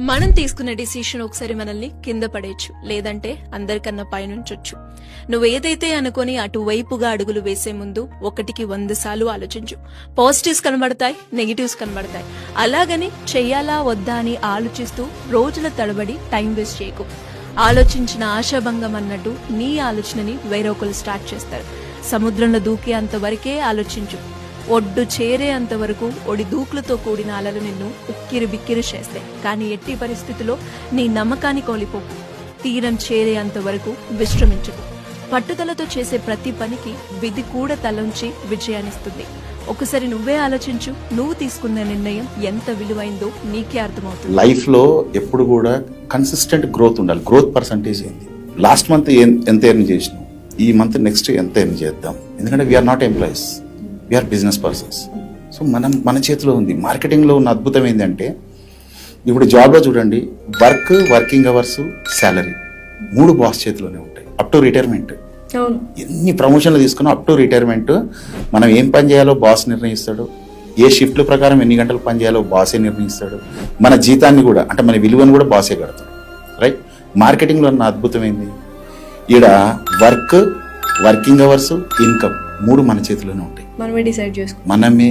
మనం తీసుకున్న డిసిషన్ ఒకసారి మనల్ని కింద పడేయచ్చు లేదంటే అందరికన్నా పైనుంచొచ్చు. నువ్వు ఏదైతే అనుకొని అటువైపుగా అడుగులు వేసే ముందు ఒకటికి వంద సార్లు ఆలోచించు. పాజిటివ్స్ కనబడతాయి నెగిటివ్స్ కనబడతాయి. అలాగని చెయ్యాలా వద్దా అని ఆలోచిస్తూ రోజుల తడబడి టైం వేస్ట్ చేయకు. ఆలోచించిన ఆశాభంగం అన్నట్టు నీ ఆలోచనని వేరొకరు స్టార్ట్ చేస్తారు. సముద్రంలో దూకే వరకే ఆలోచించు. ఒడ్డు చేరేంత వరకు ఒడి దూకులతో కూడిన అలలు నిన్ను ఉక్కిరి బిక్కిరి చేస్తాయి. కానీ ఎట్టి పరిస్థితిలో నీ నమ్మకాన్ని కోల్పోకు. తీరం చేరేంత వరకు విశ్రమించకు. పట్టుదలతో చేసే ప్రతి పనికి విధి కూడా తలంచి విజయాన్నిస్తుంది. ఒకసారి నువ్వే ఆలోచించు నువ్వు తీసుకున్న నిర్ణయం ఎంత విలువైందో నీకే అర్థమవుతుంది. లైఫ్లో ఎప్పుడు కూడా కన్సిస్టెంట్ గ్రోత్ ఉండాలి. గ్రోత్ పర్సంటేజ్ ఏంది? లాస్ట్ మంత్ ఎంత ఎర్న్ చేసినావు? ఈ మంత్ నెక్స్ట్ ఎంత ఎర్న్ చేద్దాం? ఎందుకంటే we're not employees we're business persons so మనం మన చేతిలో ఉంది. మార్కెటింగ్లో ఉన్న అద్భుతం ఏంటంటే ఇప్పుడు జాబ్లో చూడండి వర్క్ వర్కింగ్ అవర్స్ శాలరీ మూడు బాస్ చేతిలోనే ఉంటాయి. అప్ టు రిటైర్మెంట్ ఎన్ని ప్రమోషన్లు తీసుకున్నా అప్ టు రిటైర్మెంట్ మనం ఏం పని చేయాలో బాస్ నిర్ణయిస్తాడు. ఏ షిఫ్ట్ల ప్రకారం ఎన్ని గంటలు పని చేయాలో బాసే నిర్ణయిస్తాడు. మన జీతాన్ని కూడా అంటే మన విలువను కూడా బాసే కడతాడు. రైట్ మార్కెటింగ్లో ఉన్న అద్భుతం ఏంది? ఈడ వర్క్ వర్కింగ్ అవర్స్ ఇన్కమ్ మూడు మన చేతిలోనే ఉంటాయి. మనమే డిసైడ్ చేసుకో మనమే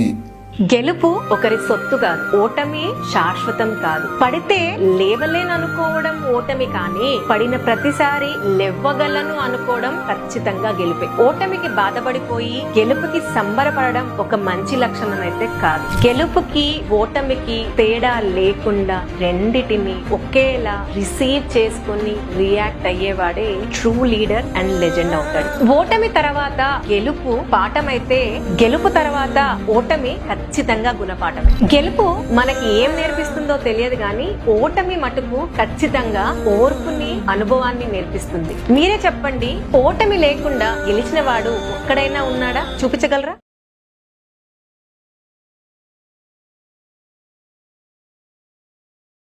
గెలుపు ఒకరి సొత్తు కాదు ఓటమి శాశ్వతం కాదు. పడితే లేవలేననుకోవడం ఓటమి కానీ పడిన ప్రతిసారి లెవ్వగలను అనుకోవడం ఖచ్చితంగా గెలుపే. ఓటమికి బాధపడిపోయి గెలుపుకి సంబరపడడం ఒక మంచి లక్షణం అయితే కాదు. గెలుపుకి ఓటమికి తేడా లేకుండా రెండిటిని ఒకేలా రిసీవ్ చేసుకుని రియాక్ట్ అయ్యేవాడే ట్రూ లీడర్ అండ్ లెజెండ్ అవుతాడు. ఓటమి తర్వాత గెలుపు పాఠమైతే గెలుపు తర్వాత ఓటమి ఖచ్చితంగా గుణపాఠం. గెలుపు మనకి ఏం నేర్పిస్తుందో తెలియదు కానీ ఓటమి మటుకు ఖచ్చితంగా ఓర్పుని అనుభవాన్ని నేర్పిస్తుంది. మీరే చెప్పండి ఓటమి లేకుండా గెలిచిన వాడు ఒక్కడైనా ఉన్నాడా? చూపించగలరా?